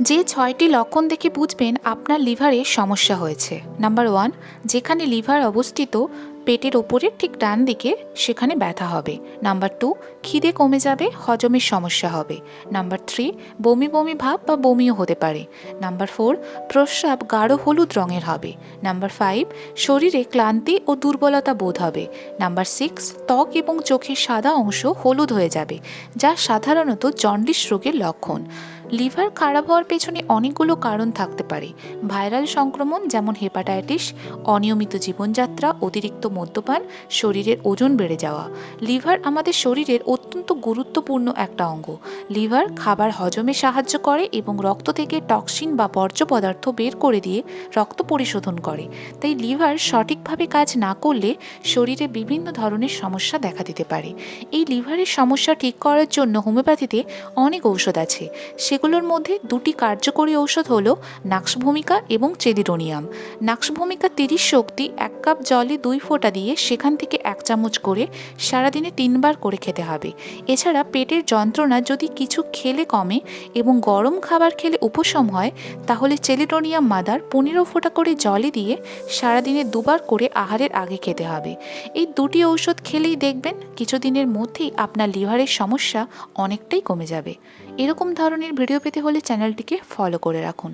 যে ছয়টি লক্ষণ দেখে বুঝবেন আপনার লিভারে সমস্যা হয়েছে। নাম্বার ওয়ান যেখানে লিভার অবস্থিত পেটের ওপরের ঠিক ডান দিকে সেখানে ব্যথা হবে। নাম্বার টু, খিদে কমে যাবে, হজমের সমস্যা হবে। নাম্বার থ্রি, বমি বমি ভাব বা বমিও হতে পারে। নাম্বার ফোর, প্রস্রাব গাঢ় হলুদ রঙের হবে। নাম্বার ফাইভ, শরীরে ক্লান্তি ও দুর্বলতা বোধ হবে। নাম্বার সিক্স, ত্বক এবং চোখের সাদা অংশ হলুদ হয়ে যাবে, যা সাধারণত জন্ডিস রোগের লক্ষণ। লিভার খারাপ হওয়ার পেছনে অনেকগুলো কারণ থাকতে পারে। ভাইরাল সংক্রমণ যেমন হেপাটাইটিস, অনিয়মিত জীবনযাত্রা, অতিরিক্ত মদ্যপান, শরীরের ওজন বেড়ে যাওয়া। লিভার আমাদের শরীরের অত্যন্ত গুরুত্বপূর্ণ একটা অঙ্গ। লিভার খাবার হজমে সাহায্য করে এবং রক্ত থেকে টক্সিন বা বর্জ্য পদার্থ বের করে দিয়ে রক্ত পরিশোধন করে। তাই লিভার সঠিকভাবে কাজ না করলে শরীরে বিভিন্ন ধরনের সমস্যা দেখা দিতে পারে। এই লিভারের সমস্যা ঠিক করার জন্য হোমিওপ্যাথিতে অনেক ঔষধ আছে। সেগুলোর মধ্যে দুটি কার্যকরী ঔষধ হলো নাক্স ভূমিকা এবং চেদিরোনিয়াম নাক্স ভূমিকা তিরিশ শক্তি, এক কাপ জলে দুই ফোঁটা দিয়ে সেখান থেকে এক চামচ করে সারাদিনে তিনবার করে খেতে হবে। এছাড়া পেটের যন্ত্রণা যদি কিছু খেলে কমে এবং গরম খাবার খেলে উপশম হয়, তাহলে চেলিডোনিয়াম মাদার পনেরো ফোঁটা করে জলে দিয়ে সারাদিনে দুবার করে আহারের আগে খেতে হবে। এই দুটি ঔষধ খেলেই দেখবেন কিছুদিনের মধ্যেই আপনার লিভারের সমস্যা অনেকটাই কমে যাবে। এরকম ধরনের ভিডিও পেতে হলে চ্যানেলটিকে ফলো করে রাখুন।